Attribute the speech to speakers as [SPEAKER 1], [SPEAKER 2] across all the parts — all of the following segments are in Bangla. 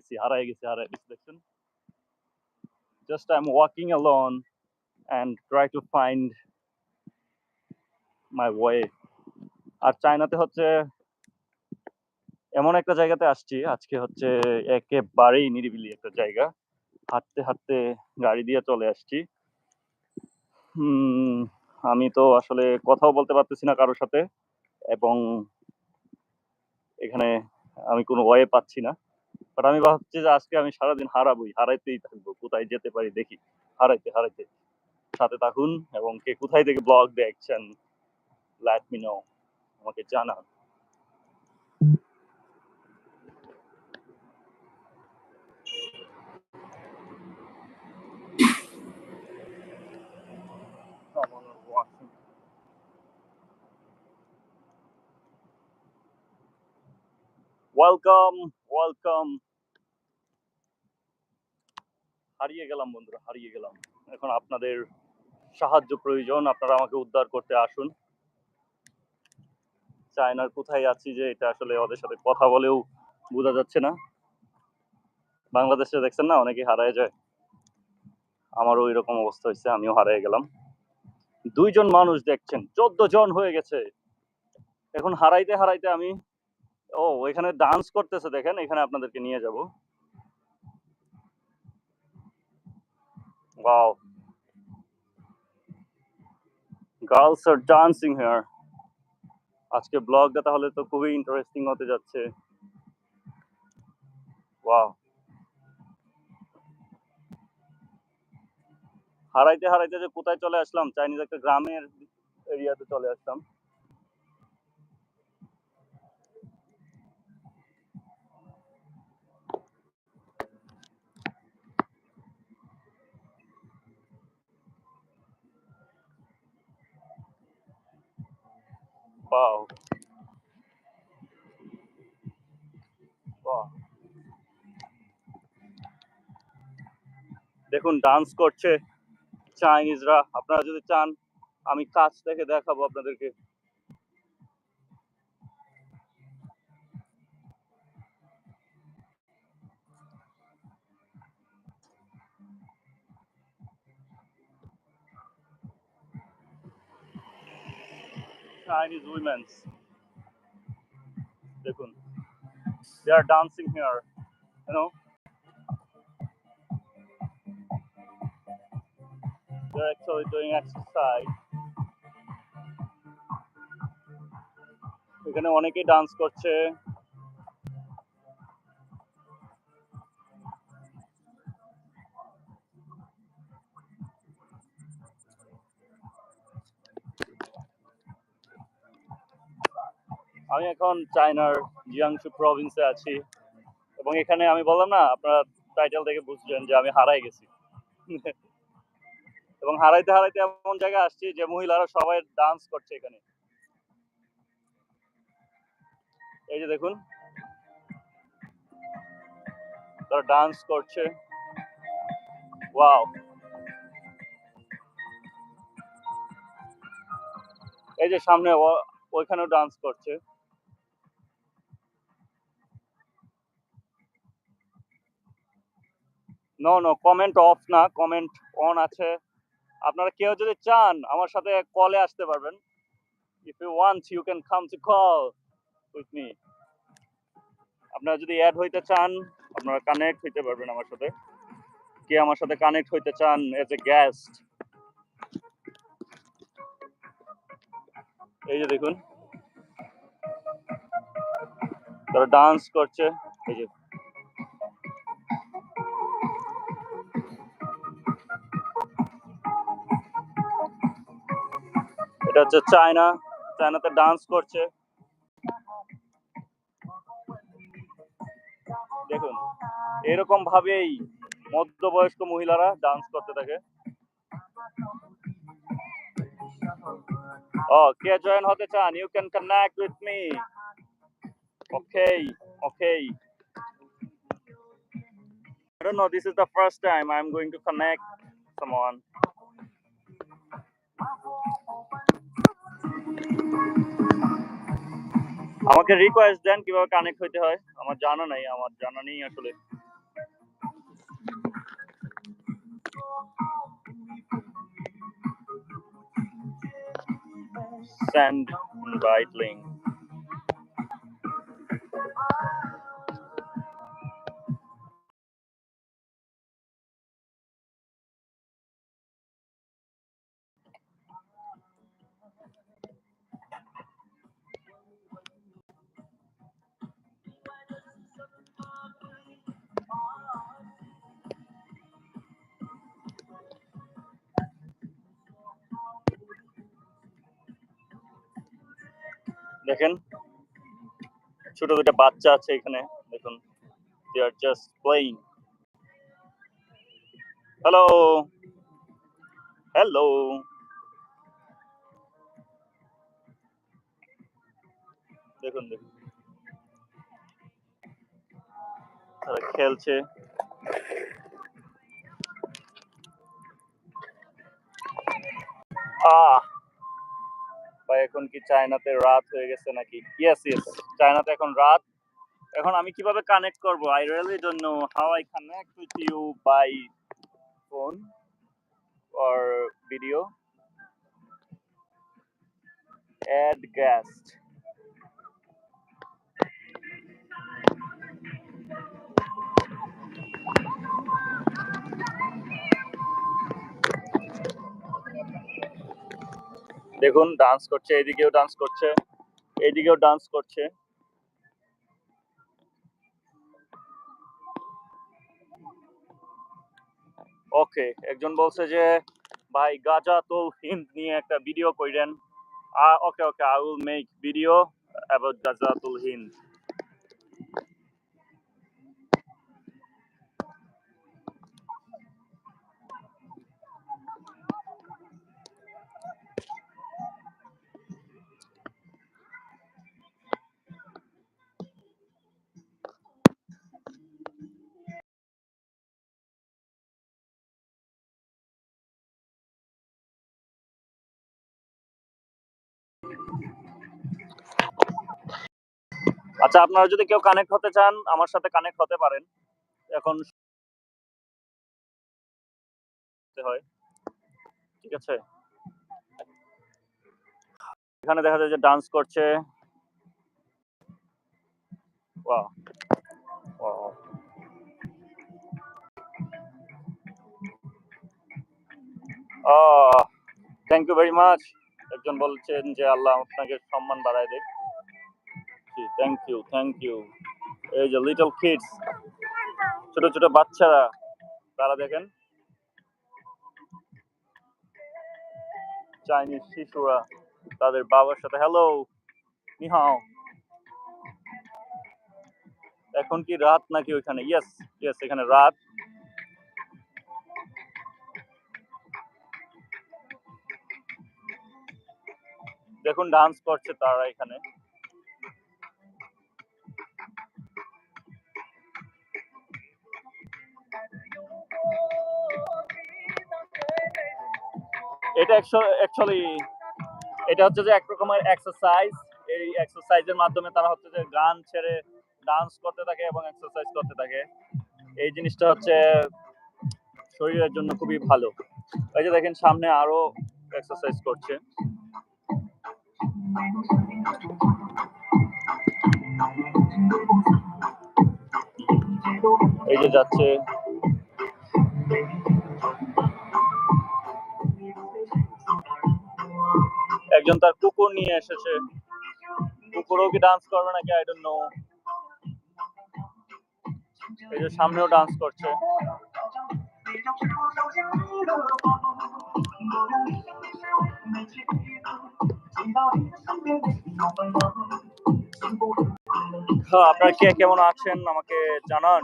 [SPEAKER 1] গেছি হারায় গেছি হারায় গেছি, দেখছেন? Just I am walking alone and try to find my way আর চায়নাতে হচ্ছে এমন একটা জায়গাতে আসছি, আজকে হচ্ছে একেবারেই নিরিবিলি একটা জায়গা। হাঁটতে হাঁটতে গাড়ি দিয়ে চলে আসছি। আমি তো আসলে কথাও বলতে পারতেছি না কারোর সাথে এবং এখানে আমি কোনো ওয়ে পাচ্ছি না। বাট আমি ভাবছি যে আজকে আমি সারাদিন হারাবই, হারাইতেই থাকব। কোথায় যেতে পারি দেখি। হারাইতে হারাইতে। সাথে থাকুন এবং কে কোথায় থেকে ব্লগ দেখছেন লেট মি নো আমাকে জানান. ওয়েলকাম ওয়েলকাম হারিয়ে গেলাম, বন্ধুরা, হারিয়ে গেলাম। এখন আপনাদের সাহায্য প্রয়োজন, আপনারা আমাকে উদ্ধার করতে আসুন। চায়নার কোথায় আছি যে এটা আসলে ওদের সাথে কথা বলেও বোঝা যাচ্ছে না। বাংলাদেশে দেখছেন না অনেকে হারায় যায়। আমারও ওই রকম অবস্থা হয়েছে, আমিও হারিয়ে গেলাম। দুইজন মানুষ দেখছেন, চোদ্দ জন হয়ে গেছে। এখন হারাইতে হারাইতে আমি, ও, এখানে ডান্স করতেছে, দেখেন, এখানে আপনাদেরকে নিয়ে যাব। Wow girls are dancing here আজকে ব্লগটা তাহলে তো খুবই ইন্টারেস্টিং হতে যাচ্ছে। ওয়াও হারাইতে হারাইতে যে কোথায় চলে আসলাম? চাইনিজ একটা গ্রামের এরিয়াতে চলে আসলাম। বাহ দেখুন ডান্স করছে চাইনিজরা আপনারা যদি চান আমি কাছ থেকে দেখাবো আপনাদেরকে। Chinese women they are dancing here you know they're actually doing exercise এখানে অনেকেই ডান্স করছে আমি এখন চায়নার জিয়াংশু প্রভিন্সে আছি। এবং এখানে আমি বললাম না, আপনারা টাইটেল থেকে বুঝলেন যে আমি হারাই গেছি। এবং হারাইতে হারাইতে এমন জায়গায় আসছি যে মহিলারা সবাই ডান্স করছে এখানে। এই যে দেখুন। তারা ডান্স করছে। ওয়াও এই যে সামনে ওইখানেও ডান্স করছে। নো নো কমেন্ট অফ না কমেন্ট অন আছে। আপনারা কেউ যদি চান আমার সাথে কলে আসতে পারবেন। If you want you can come to call with me আপনারা যদি অ্যাড হইতে চান, আপনারা কানেক্ট হইতে পারবেন আমার সাথে। কে আমার সাথে কানেক্ট হইতে চান এজ এ গেস্ট এই যে দেখুন। তারা ডান্স করছে। এই যে এটা হচ্ছে চায়না। চায়নাতে ডান্স করছে। দেখুন, এরকম ভাবেই মধ্যবয়স্ক মহিলারা ডান্স করতে থাকে। ও কে জয়েন হতে চান? You can connect with me okay okay I don't know. This is the first time I'm going to connect someone. আমাকে রিকোয়েস্ট দেন কীভাবে কানেক্ট হইতে হয়। আমার জানা নাই, আমার জানা নেই আসলে। Send invite link দেখেন। ছোট দুটো বাচ্চা আছে এখানে দেখুন। জাস্ট হ্যালো হ্যালো দেখুন দেখুন। তারা খেলছে। এখন কি চায়নাতে রাত হয়ে গেছে নাকি? ইয়েস ইয়েস চায়নাতে এখন রাত। এখন আমি কীভাবে কানেক্ট করব? I really don't know how I connect with you by phone or video add guest দেখুন ডান্স করছে এদিকেও ডান্স করছে, এইদিকেও ডান্স করছে। ওকে একজন বলছে যে, ভাই, গাজা তোল হিন্দ নিয়ে একটা video কইরেন। Okay okay I will make video about Gaza তোল হিন্দ আচ্ছা আপনারা যদি কেউ কানেক্ট হতে চান, আমার সাথে কানেক্ট হতে পারেন। এখন হয়। ঠিক আছে? এখানে দেখা যায় যে ডান্স করছে. থ্যাংক ইউ ভেরি মাচ একজন বলছেন যে আল্লাহ আপনাকে সম্মান বাড়ায় দেখ থ্যাংক ইউ থ্যাংক ইউ এই যে লিটল কিডস ছোট ছোট বাচ্চারা, তারা দেখেন চাইনিজ শিশুরা, তাদের বাবার সাথে হ্যালো নিহাও। এখন কি রাত নাকি ওইখানে? ইয়েস ইয়েস এখানে রাত। দেখুন ডান্স করছে তারা এখানে। এটা অ্যাকচুয়ালি এটা হচ্ছে যে এক রকমের এক্সারসাইজ এই এক্সারসাইজের মাধ্যমে তারা হচ্ছে যে গান ছেড়ে ডান্স করতে থাকে এবং এক্সারসাইজ করতে থাকে। এই জিনিসটা হচ্ছে শরীরের জন্য খুবই ভালো। এই যে দেখেন, সামনে আরও এক্সারসাইজ করছে। এই যে যাচ্ছে। একজন তার কুকুর নিয়ে এসেছে। কুকুরও কি ডান্স করবে নাকি? আই ডোন্ট নো এই যে সামনেও ডান্স করছে। হ্যাঁ, আপনারা কে কেমন আছেন আমাকে জানান।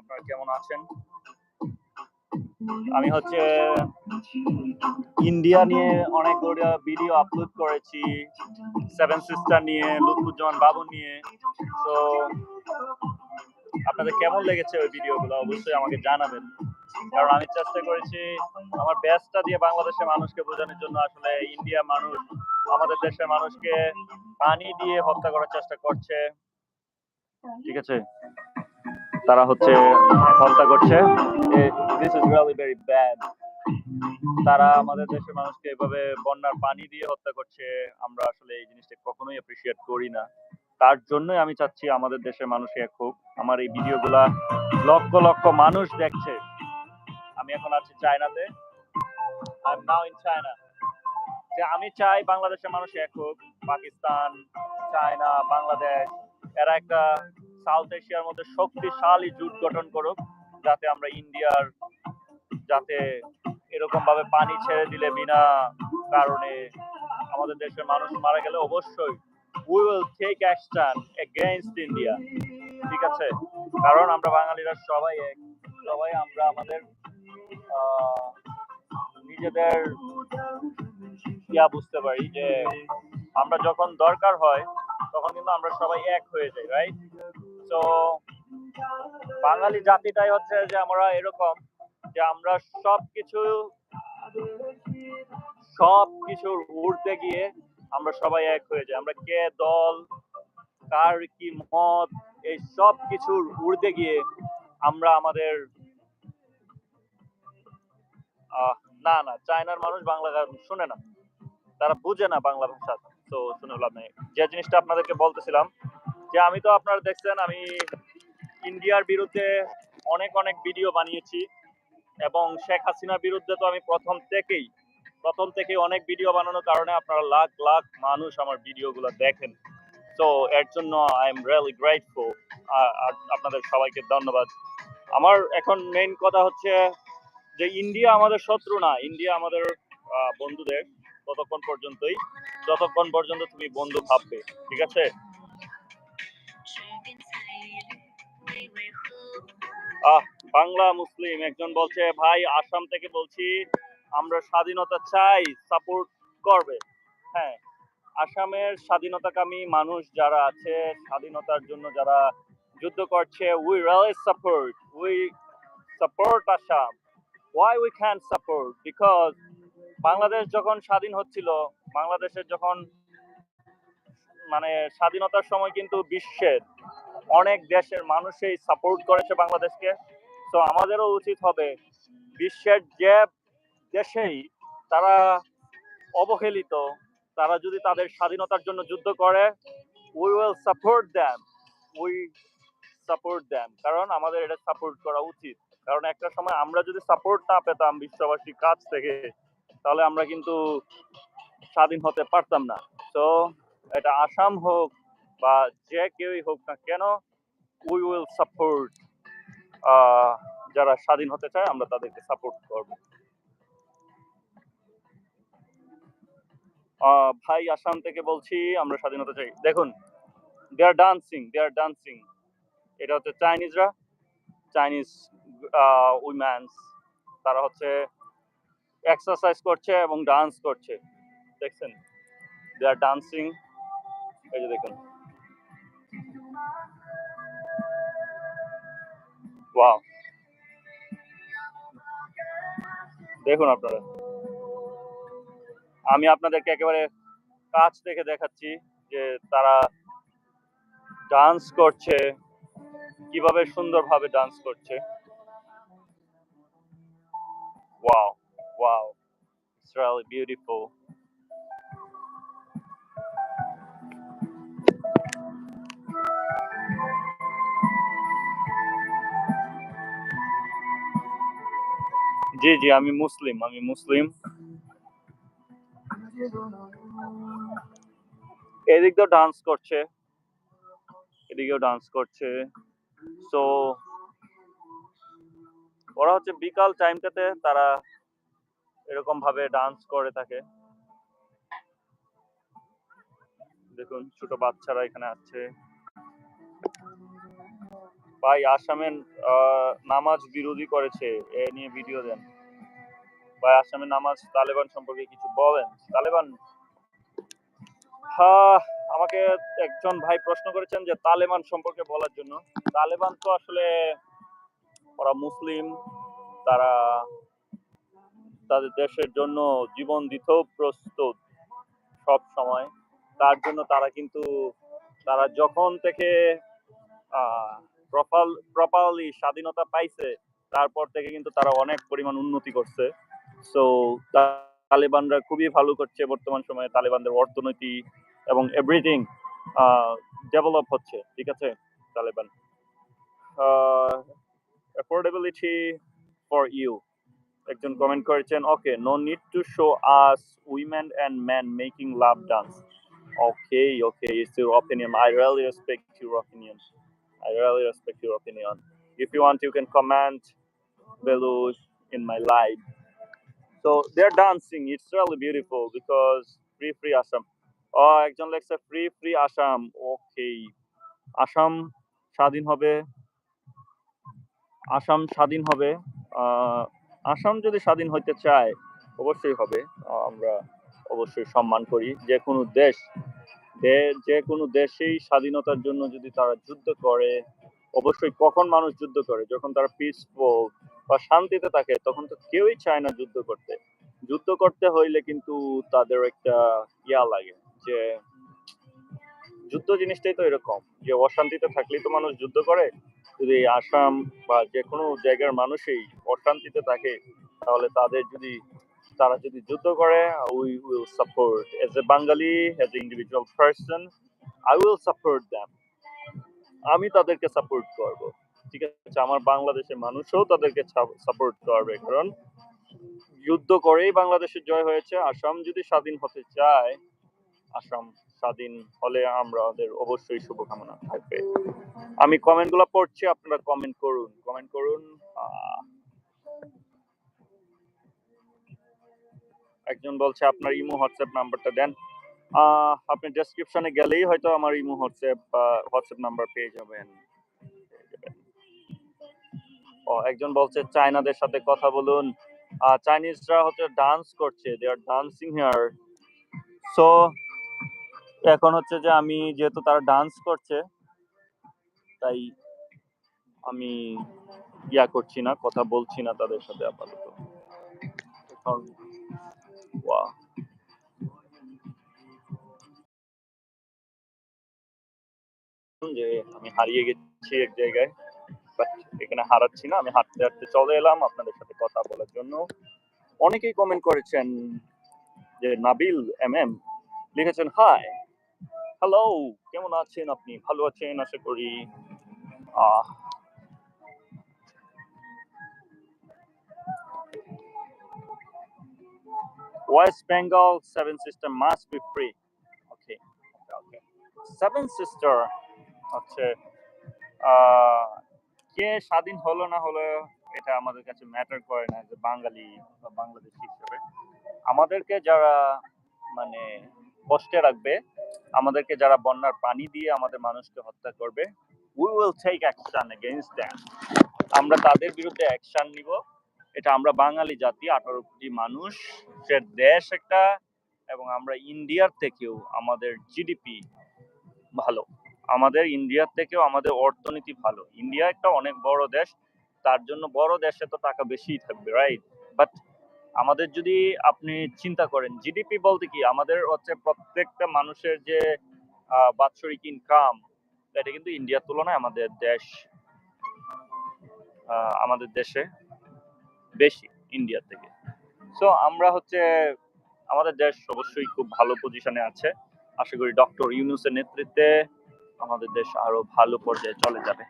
[SPEAKER 1] আপনারা কেমন আছেন? আমি হচ্ছে ইন্ডিয়া নিয়ে অনেকগুলো ভিডিও আপলোড করেছি সেভেন সিস্টার নিয়ে লুৎফুজ্জামান বাবু নিয়ে। তো আপনাদের কেমন লেগেছে ওই ভিডিওগুলো অবশ্যই আমাকে জানাবেন। কারণ আমি চেষ্টা করেছি আমার ব্যাসটা দিয়ে বাংলাদেশের মানুষকে বোঝানোর জন্য আসলে ইন্ডিয়া মানুষ, আমাদের দেশের মানুষকে পানি দিয়ে হত্যা করার চেষ্টা করছে। ঠিক আছে? তারা হচ্ছে হত্যা করছে। তারা আমাদের দেশের মানুষকে এভাবে বন্যার পানি দিয়ে হত্যা করছে, আমরা আসলে এই জিনিসটা কখনোই অ্যাপ্রিসিয়েট করি না। তার জন্যই আমি চাচ্ছি আমাদের দেশের মানুষ এক হোক আমার এই ভিডিওগুলা লক্ষ লক্ষ মানুষ দেখছে। আমি এখন আছি চায়নাতে। ইন চায়না যে আমি চাই বাংলাদেশের মানুষ এক হোক, পাকিস্তান, চায়না, বাংলাদেশ, এরা একটা সাউথ এশিয়ার মধ্যে শক্তিশালী জোট গঠন করুক, যাতে আমরা ইন্ডিয়ার, যাতে এরকম ভাবে পানি ছেড়ে দিলে বিনা কারণে আমাদের দেশের মানুষ মারা গেলে অবশ্যই we will take action against India ঠিক আছে? কারণ আমরা বাঙালিরা সবাই এক। সবাই আমরা আমাদের নিজেদের ইয়া বুঝতে পারি যে আমরা যখন দরকার হয়, তখন কিন্তু আমরা সবাই এক হয়ে যাই রাইট তো বাঙালি জাতিটাই হচ্ছে যে আমরা এরকম যে আমরা সবকিছু সব কিছুর উঠতে গিয়ে আমরা সবাই এক হয়ে যাই। আমরা কে দল, কার কি মত, এই সব কিছুর উড়তে গিয়ে আমরা আমাদের না না, চায়নার মানুষ বাংলা গান শুনে না। তারা বুঝে না বাংলা ভাষা। তো শুনে লাভ নেই। যে জিনিসটা আপনাদেরকে বলতেছিলাম যে আমি তো আপনারা দেখছেন, আমি ইন্ডিয়ার বিরুদ্ধে অনেক অনেক ভিডিও বানিয়েছি এবং শেখ হাসিনার বিরুদ্ধে তো আমি প্রথম থেকেই, প্রথম থেকে অনেক ভিডিও বানানোর কারণে আপনারা লাখ লাখ মানুষ আমার ভিডিওগুলো দেখেন। তো এর জন্য আই এম রিয়েলি গ্রেটফুল আপনাদের সবাইকে ধন্যবাদ। আমার এখন মেইন কথা হচ্ছে যে ইন্ডিয়া আমাদের শত্রু না, ইন্ডিয়া আমাদের বন্ধুদের, ততক্ষণ পর্যন্তই। যতক্ষণ পর্যন্ত তুমি বন্ধু ভাববে, ঠিক আছে? বাংলা মুসলিম। একজন বলছে, ভাই, আসাম থেকে বলছি, আমরা স্বাধীনতা চাই, সাপোর্ট করবে। হ্যাঁ আসামের স্বাধীনতাকামী মানুষ যারা আছে, স্বাধীনতার জন্য যারা যুদ্ধ করছে we really support we support Assam why we can support because Bangladesh যখন স্বাধীন হচ্ছিল, বাংলাদেশের যখন মানে স্বাধীনতার সময় কিন্তু বিশ্বের অনেক দেশের মানুষই সাপোর্ট করেছে বাংলাদেশকে। তো আমাদেরও উচিত হবে বিশ্বের যে দেশেই তারা অবহেলিত, তারা যদি তাদের স্বাধীনতার জন্য যুদ্ধ করে we will support them we support them কারণ আমাদের এটা সাপোর্ট করা উচিত। কারণ একটা সময় আমরা যদি সাপোর্ট না পেতাম বিশ্ববাসীর কাছ থেকে, তাহলে আমরা কিন্তু স্বাধীন হতে পারতাম না। তো এটা আসাম হোক বা যে কেউই হোক না কেন উই উইল সাপোর্ট যারা স্বাধীন হতে চায়, আমরা তাদেরকে সাপোর্ট করব। ভাই আসাম থেকে বলছি, আমরা স্বাধীনতা চাই। দেখুন দে are dancing they are dancing এটা হচ্ছে চাইনিজরা চাইনিজ উইম্যান্স তারা হচ্ছে এক্সারসাইজ করছে এবং ডান্স করছে। দেখছেন? দে আর ডান্সিং এই যে দেখুন। ওয়াও দেখুন আপনারা। আমি আপনাদেরকে একেবারে কাছ থেকে দেখাচ্ছি যে তারা ডান্স করছে, কীভাবে সুন্দরভাবে ডান্স করছে। Wow wow it's really beautiful জি জি, আমি মুসলিম আমি মুসলিম। এদিক দিয়েও ডান্স করছে। এদিকেও ডান্স করছে। সো ওরা হচ্ছে বিকাল টাইমটাতে তারা এরকম ভাবে ডান্স করে থাকে। দেখুন, ছোট বাচ্চারা এখানে আছে। ভাই, আসামের নামাজ বিরোধী করেছে, এ নিয়ে ভিডিও দেন। ভাই আসামের নামাজ তালেবান সম্পর্কে কিছু বলেন। তালেবান? আমাকে একজন ভাই প্রশ্ন করেছেন যে তালেবান সম্পর্কে বলার জন্য। তালেবান তো আসলে ওরা মুসলিম, তারা তাদের দেশের জন্য জীবন দিতেও প্রস্তুত সব সময়। তার জন্য তারা কিন্তু, তারা যখন থেকে প্রপারলি স্বাধীনতা পাইছে, তারপর থেকে কিন্তু তারা অনেক পরিমাণ উন্নতি করছে। সো তালেবানরা খুবই ভালো করছে বর্তমান সময়ে তালেবানদের অর্থনীতি এবং এভরিথিং ডেভেলপ হচ্ছে ঠিক আছে? তালেবান। অ্যাফোর্ডেবিলিটি ফর ইউ একজন কমেন্ট করেছেন okay no need to show us women and man making love dance okay okay it's your opinion I really respect your opinion I really respect your opinion. If you want, you can comment below in my So they're dancing. It's really beautiful because free, free Assam. Oh, একজন লেখছে free, free Assam. Okay. Assam স্বাধীন হবে আসাম স্বাধীন হবে আসাম যদি স্বাধীন হইতে চায় অবশ্যই হবে আহ, আমরা অবশ্যই সম্মান করি যে কোনো দেশ যে কোনো দেশেই স্বাধীনতার জন্য যদি তারা যুদ্ধ করে অবশ্যই কখন মানুষ যুদ্ধ করে যখন তারা পিসফুল বা শান্তিতে থাকে, তখন তো কেউই চায় না যুদ্ধ করতে। যুদ্ধ করতে হইলে কিন্তু তাদের একটা ইয়া লাগে যে, যুদ্ধ জিনিসটাই তো এরকম, যে অশান্তিতে থাকলেই তো মানুষ যুদ্ধ করে। যদি আসাম বা যে কোনো জায়গার মানুষই অশান্তিতে থাকে, তাহলে তাদের যদি, তারা যদি যুদ্ধ করে we will support as a Bangali as a individual person I will support them আমি তাদেরকে সাপোর্ট করব। ঠিক আছে, আমার বাংলাদেশের মানুষও তাদেরকে সাপোর্ট করবে। কারণ যুদ্ধ করেই বাংলাদেশের জয় হয়েছে, আসাম যদি স্বাধীন হতে চায়, আসাম স্বাধীন হলে আমাদের অবশ্যই শুভকামনা থাকবে। আমি কমেন্টগুলো পড়ছি, আপনারা কমেন্ট করুন। কমেন্ট করুন একজন বলছে, আপনার ইমো হোয়াটসঅ্যাপ নাম্বারটা দেন। আপনি ডেসক্রিপশনে গেলেই হয়তো আমার ইমো হোয়াটসঅ্যাপ বা হোয়াটসঅ্যাপ নাম্বার পেয়ে যাবেন। একজন বলছে, চায়নাদের সাথে কথা বলুন। চাইনিজরা হচ্ছে ডান্স করছে they are dancing here so এখন হচ্ছে যে আমি যেহেতু তারা ডান্স করছে, তাই আমি ইয়া করছি না, কথা বলছি না তাদের সাথে আপাতত। এখন ওয়া যে আমি হারিয়ে গেছি এক জায়গায়। এখানে হারাচ্ছি না আমি হাঁটতে হাঁটতে চলে এলাম আপনাদের সাথে কথা বলার জন্য অনেকেই কমেন্ট করেছেন যে নাবিল এম এম লিখেছেন হাই হ্যালো কেমন আছেন আপনি ভালো আছেন আশা করি আহ West Bengal Seven Sister must be free. Okay, okay, okay. Seven Sister হচ্ছে কে স্বাধীন হলো না হলো এটা আমাদের কাছে ম্যাটার করে না, যে বাঙালি বা বাংলাদেশি হিসেবে। আমাদেরকে যারা মানে কষ্টে রাখবে, আমাদেরকে যারা বন্যার পানি দিয়ে আমাদের মানুষকে হত্যা করবে we will take action against them আমরা তাদের বিরুদ্ধে অ্যাকশন নিব। এটা আমরা বাঙালি জাতি, আঠারো কোটি মানুষের দেশ একটা, এবং আমরা ইন্ডিয়ার থেকেও আমাদের জিডিপি ভালো। আমাদের ইন্ডিয়ার থেকেও আমাদের অর্থনীতি ভালো। ইন্ডিয়া একটা অনেক বড় দেশ, তার জন্য বড় দেশে তো টাকা বেশিই থাকবে রাইট বাট আমাদের যদি আপনি চিন্তা করেন জিডিপি বলতে কি? আমাদের হচ্ছে প্রত্যেকটা মানুষের যে বাৎসরিক ইনকাম এটা কিন্তু ইন্ডিয়ার তুলনায় আমাদের দেশ আমাদের দেশে বেশি, ইন্ডিয়া থেকে। সো আমরা হচ্ছে, আমাদের দেশ অবশ্যই খুব ভালো পজিশনে আছে। আশা করি ডক্টর ইউনুসের নেতৃত্বে আমাদের দেশ আরও ভালো পর্যায়ে চলে যাবে।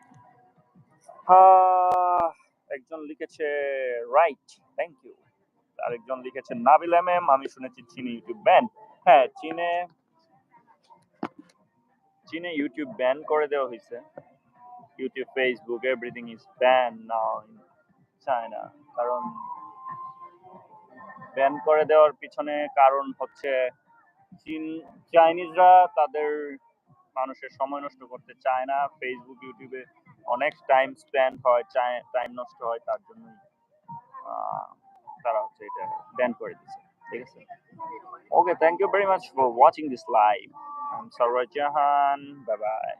[SPEAKER 1] একজন লিখেছে রাইট থ্যাংক ইউ আরেকজন লিখেছে নাবিল এম এম আমি শুনেছি চীনে ইউটিউব ব্যান হ্যাঁ চীনে চীনে ইউটিউব ব্যান করে দেওয়া হয়েছে। YouTube Facebook everything is ban now in China কারণ ব্যান করে দেওয়ার পিছনে কারণ হচ্ছে চীন চাইনিজরা তাদের মানুষের সময় নষ্ট করতে চায় না। ফেসবুক ইউটিউবে অনেক টাইম স্পেন্ড হয় টাইম নষ্ট হয়, তার জন্য তারা হচ্ছে এটা ব্যান করে দিচ্ছে ঠিক আছে? Okay thank you very much for watching this live I am Sarwar Jahan bye bye